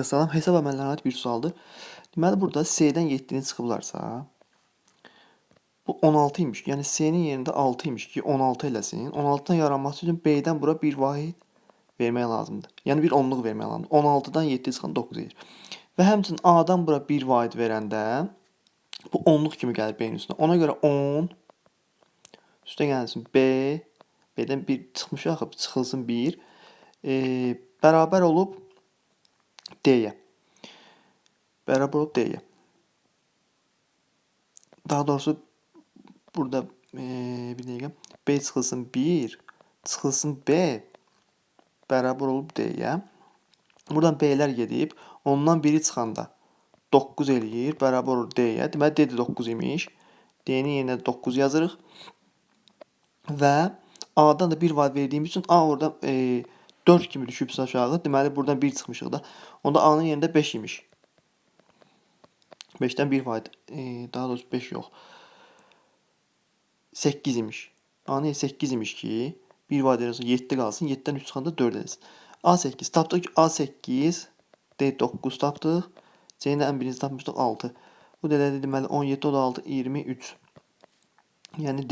Salam. Hesab əməllərinə aid bir sualdır. Deməli burada C-dən 7-ni çıxıblarsa, bu 16 imiş. Yəni C-nin yerində 6 imiş ki, 16 eləsin. 16-dan yaranması üçün B-dən bura bir vahid vermək lazımdır. Yəni bir onluq vermək lazımdır. 16-dan 7 çıxan 9 edir. Və həmçinin A-dan bura bir vahid verəndə bu onluq kimi gəlir B-nin üstünə. Ona görə 10 üstə gəlsin B, B-dən 1 çıxmış axı, çıxılsın 1. E, bərabər olub D-yə. Bərabər olub D-yə. Daha doğrusu burada e, bir dəqiqə B çıxılsın 1, çıxılsın B bərabər olub D-yə. Buradan B-lər gedib, ondan biri çıxanda 9 eləyir, bərabər olur D-yə. D də 9 imiş. D-nin yerinə də 9 yazırıq. Və A-dan da bir var verdiyimiz üçün A orada e, 4 kimi düşübsə aşağı. Deməli buradan 1 çıxmışıq da. Onda A-nın yerində 5 imiş. 5-dən 1 var. E, daha doğrusu 5 yox. 8 imiş. A-nın yeri 8 imiş ki, 1 var deyirsən 7 qalsın. 7-dən 3 çıxanda 4 eləsin. A8 tapdıq ki, A8 D9 tapdıq. C-nin ən birinci tapmışdıq 6. Bu da elədi deməli 17 o da 6 23. Yəni D